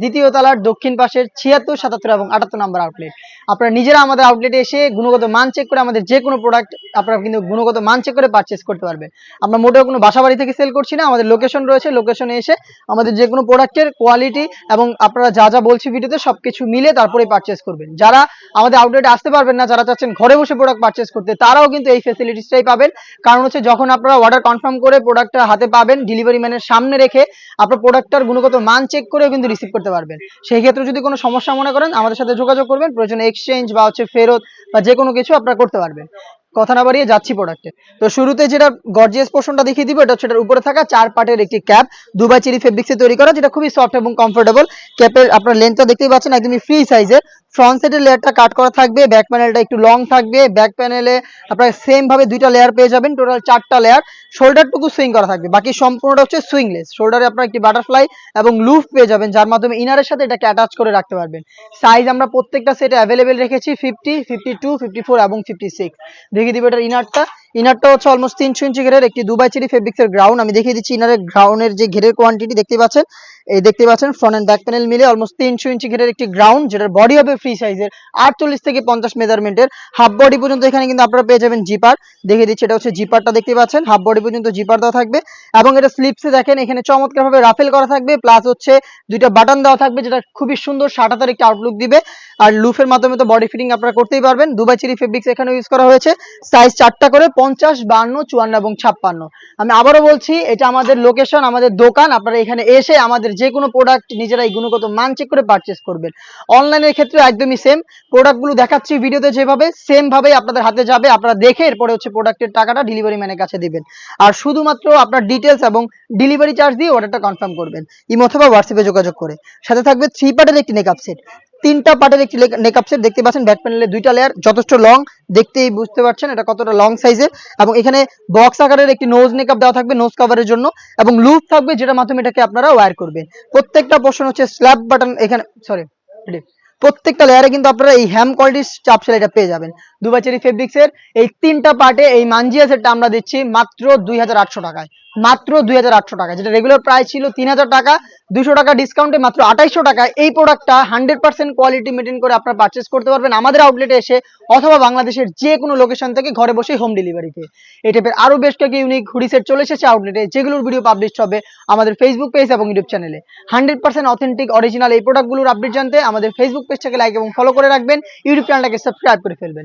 দ্বিতীয় তলার দক্ষিণ পাশের ছিয়াত্তর, সাতাত্তর এবং আটাত্তর নাম্বার আউটলেট আপনারা নিজেরা আমাদের আউটলেটে এসে গুণগত মান চেক করে আমাদের যে কোনো প্রোডাক্ট আপনারা কিন্তু গুণগত মান চেক করে পারচেস করতে পারবেন আমরা মোটেও কোনো বাসা বাড়ি থেকে সেল করছি না, আমাদের লোকেশন রয়েছে লোকেশনে এসে আমাদের যে কোনো প্রোডাক্টের কোয়ালিটি এবং আপনারা যা যা বলছি ভিডিওতে সবকিছু মিলে তারপরে পারচেস করবেন। যারা আমাদের আউটলেটে আসতে পারবেন না, যারা চাচ্ছেন ঘরে বসে প্রোডাক্ট পারচেস করতে, তারাও কিন্তু এই ফেসিলিটিসটাই পাবেন। কারণ হচ্ছে যখন আপনারা অর্ডার কনফার্ম করে প্রোডাক্টটা হাতে পাবেন ডেলিভারি ম্যানের সামনে রেখে আপনার প্রোডাক্টটার গুণগত মান চেক করেও কিন্তু রিসিভ করতে পারবেন। সেই ক্ষেত্রে যদি কোনো সমস্যা মনে করেন আমাদের সাথে যোগাযোগ করবেন। প্রয়োজনে এক্সচেঞ্জ বা হচ্ছে ফেরত বা যে কোনো কিছু আপনারা করতে পারবেন। কথা না বাড়িয়ে যাচ্ছি প্রোডাক্টে তো শুরুতে যেটা গর্জিয়াস পোর্শনটা দেখিয়ে দিব এটা হচ্ছে এটার উপরে থাকা চার পার্টের একটি ক্যাপ দুবাই চিরি ফেব্রিক্সে তৈরি করা যেটা খুবই সফট এবং কমফোর্টেবল ক্যাপের আপনার লেন্থটা দেখতেই পাচ্ছেন একদমই ফ্রি সাইজের ফ্রন্ট সাইডের লেয়ারটা কাট করা থাকবে ব্যাক প্যানেলটা একটু লং থাকবে ব্যাক প্যানেলে আপনার সেম ভাবে দুইটা লেয়ার পেয়ে যাবেন টোটাল চারটা লেয়ার শোল্ডারটুকু সুইং করা থাকবে, বাকি সম্পূর্ণটা হচ্ছে সুইংলেস শোল্ডারে আপনার একটি বাটারফ্লাই এবং লুফ পেয়ে যাবেন, যার মাধ্যমে ইনারের সাথে এটাকে অ্যাটাচ করে রাখতে পারবেন। সাইজ আমরা প্রত্যেকটা সেটে অ্যাভেলেবেল রেখেছি fifty fifty two fifty four এবং ফিফটি সিক্স দেখিয়ে দিব এটার ইনারটা ইনারটা হচ্ছে অলমোস্ট তিনশো ইঞ্চি ঘেরের একটি দুবাই চেরি ফেব্রিক্সের গ্রাউন্ড আমি দেখিয়ে দিচ্ছি ইনারের গ্রাউন্ডের যে ঘেরের কোয়ান্টিটি দেখতে পাচ্ছেন? এই দেখতে পাচ্ছেন ফ্রন্ট এন্ড ব্যাক প্যানেল মিলে অলমোস্ট তিনশো ইঞ্চি ঘেরের একটি গ্রাউন্ড যেটার বডি হবে ফ্রি সাইজের আটচল্লিশ থেকে পঞ্চাশ মেজারমেন্টের হাফ বডি পর্যন্ত এখানে কিন্তু আপনারা পেয়ে যাবেন জিপার দেখে দিচ্ছি, এটা হচ্ছে জিপারটা দেখতে পাচ্ছেন হাফ বডি পর্যন্ত জিপার দেওয়া থাকবে। এবং এটা স্লিপসে দেখেন, এখানে চমৎকার ভাবে রাফেল করা থাকবে প্লাস হচ্ছে দুইটা বাটন দেওয়া থাকবে, যেটা খুবই সুন্দর সাটাতার একটি আউটলুক দিবে। আর লুফের মাধ্যমে তো বডি ফিটিং আপনারা করতেই পারবেন। দুবাই চিরি ফেব্রিক্স এখানে ইউজ করা হয়েছে। সাইজ চারটা করে, পঞ্চাশ, বান্ন, চুয়ান্ন এবং ছাপ্পান্ন। আমি আবারও বলছি, এটা আমাদের লোকেশন আমাদের দোকান, আপনারা এখানে এসে আমাদের যে কোনো প্রোডাক্ট নিজেরাই গুণগত মান চেক করে পারচেস করবেন। অনলাইনের ক্ষেত্রে একদমই সেম প্রোডাক্টগুলো দেখাচ্ছি ভিডিওতে যেভাবে সেমভাবেই আপনাদের হাতে যাবে। আপনারা দেখে এরপরে হচ্ছে প্রোডাক্টের টাকাটা ডেলিভারি ম্যানের কাছে দেবেন। আর শুধুমাত্র আপনার ডিটেলস এবং ডেলিভারি চার্জ দিয়ে অর্ডারটা কনফার্ম করবেন। ইমো অথবা হোয়াটসঅ্যাপে যোগাযোগ করে। সাথে থাকবে থ্রি পার্টের একটি মেকআপ সেট তিনটা পার্টের একটি নেকআপ সেট দেখতে পাচ্ছেন ব্যাক প্যানেলে দুইটা লেয়ার যথেষ্ট লং দেখতেই বুঝতে পারছেন এটা কতটা লং সাইজের এবং এখানে বক্স আকারের একটি নোজ মেকআপ দেওয়া থাকবে নোজ কাভারের জন্য, এবং লুপ থাকবে যেটা মাধ্যমে এটাকে আপনারা ওয়ার করবেন। প্রত্যেকটা পোর্শন হচ্ছে স্ল্যাব বাটন এখানে সরি প্রত্যেকটা লেয়ারে কিন্তু আপনারা এই হ্যাম কোয়ালিটির চাপ সেলাইটা পেয়ে যাবেন। দুবাই চেরি ফেব্রিক্স এর এই তিনটা পার্টে এই মানজিয়া সেটটা আমরা দিচ্ছি মাত্র দুই হাজার আটশো টাকায়। মাত্র দুই হাজার আটশো টাকা যেটা রেগুলার প্রাইস ছিল তিন হাজার টাকা, দুশো টাকা ডিসকাউন্টে মাত্র আঠাইশো টাকায়। এই প্রোডাক্টটা হান্ড্রেড পার্সেন্ট কোয়ালিটি মেনটেন করে আপনারা পারচেস করতে পারবেন আমাদের আউটলেটে এসে অথবা বাংলাদেশের যে কোনো লোকেশন থেকে ঘরে বসে হোম ডেলিভারিতে এই টাইপের আরও বেশ কয়েক ইউনিক হুডি সেট চলে এসেছে আউটলেটে যেগুলোর ভিডিও পাবলিশ হবে আমাদের ফেসবুক পেজ এবং ইউটিউব চ্যানেলে হান্ড্রেড পার্সেন্ট অথেন্টিক অরিজিনাল এই প্রোডাক্টগুলোর আপডেট জানতে আমাদের ফেসবুক পেজটাকে লাইক এবং ফলো করে রাখবেন। ইউটিউব চ্যানেলটাকে সাবস্ক্রাইব করে ফেলবেন।